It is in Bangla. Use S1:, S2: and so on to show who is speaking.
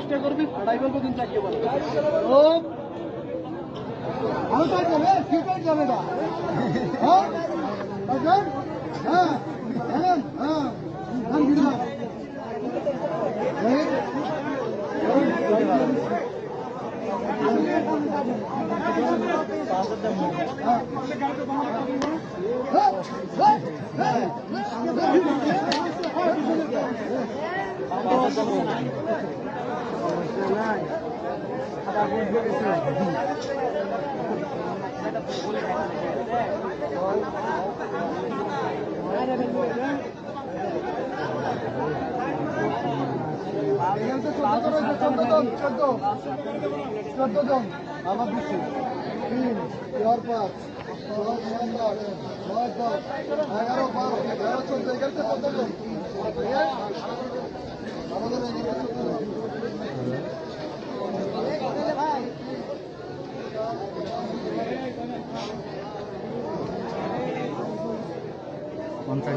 S1: চেষ্টা করবি, ফাটাই ফেলব কিন্তু একেবারে ও আরও টাইট যাবে কি টাইট যাবে না হ্যাঁ? হ্যাঁ? হ্যাঁ হ্যাঁ। চোদ্দ জন। আমার দিচ্ছি তিন চার পাঁচ ছয় ছয় দশ ছয় দশ এগারো বারো তেরো চোদ্দ এগারো চোদ্দ জন one time.